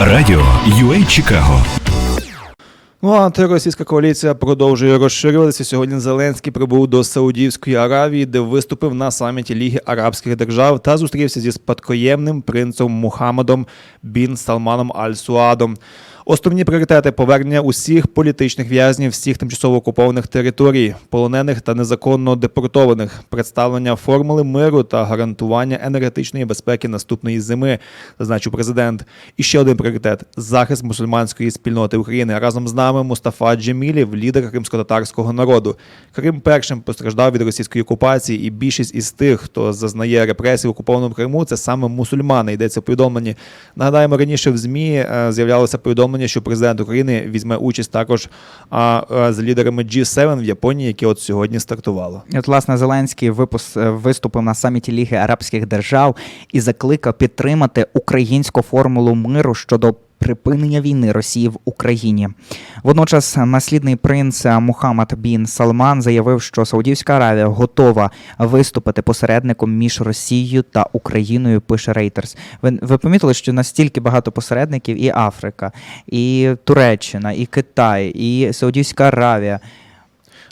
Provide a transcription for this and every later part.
Радіо UA Чикаго Ну, антиросійська коаліція продовжує розширюватися. Сьогодні Зеленський прибув до Саудівської Аравії, де виступив на саміті Ліги Арабських Держав та зустрівся зі спадкоємним принцем Мухаммадом бін Салманом Аль Суадом. Основні пріоритети повернення усіх політичних в'язнів всіх тимчасово окупованих територій, полонених та незаконно депортованих, представлення формули миру та гарантування енергетичної безпеки наступної зими, зазначив президент. І ще один пріоритет захист мусульманської спільноти України. Разом з нами Мустафа Джемілів, лідер кримсько-татарського народу. Крим першим постраждав від російської окупації, і більшість із тих, хто зазнає репресій в окупованому Криму, це саме мусульмани. Йдеться в повідомленні. Нагадаємо, раніше в змі е, з'являлося повідомлення, що президент України візьме участь також а, а з лідерами G7 в Японії, які от сьогодні стартувало. От, власне, Зеленський випус, е, виступив на саміті Ліги Арабських Держав і закликав підтримати українську формулу миру щодо припинення війни Росії в Україні. Водночас наслідний принц Мухаммад бін Салман заявив, що Саудівська Аравія готова виступити посередником між Росією та Україною. Пише Reuters. Ви, ви помітили, що настільки багато посередників і Африка, і Туреччина, і Китай, і Саудівська Аравія.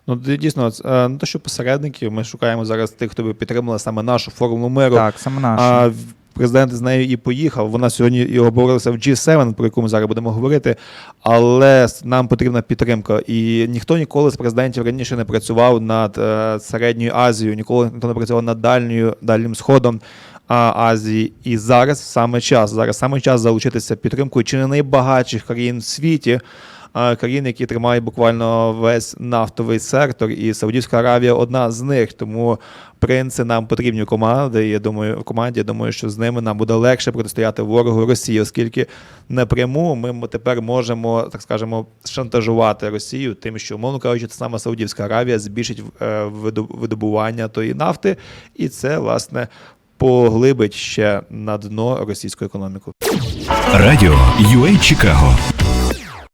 Ну дійсно, е, не те, що посередників, ми шукаємо зараз тих, хто би підтримали саме нашу формулу миру. Так, саме наша. А президент з нею і поїхав. Вона сьогодні і обговорилася в G7, про яку ми зараз будемо говорити. Але нам потрібна підтримка. І ніхто ніколи з президентів раніше не працював над е, середньою Азією, ніколи ніхто не працював над дальньою дальнім сходом. Азії і зараз саме час. Зараз саме час залучитися підтримкою чи не найбагатших країн в світі, країн, які тримають буквально весь нафтовий сектор, і Саудівська Аравія одна з них. Тому принци нам потрібні команди. Я думаю, команді я думаю, що з ними нам буде легше протистояти ворогу Росії, оскільки напряму ми тепер можемо, так скажемо, шантажувати Росію, тим, що, умовно кажучи, та сама Саудівська Аравія збільшить е, видобування тої нафти, і це власне. Поглибить ще на дно російську економіку. Радіо UA Чикаго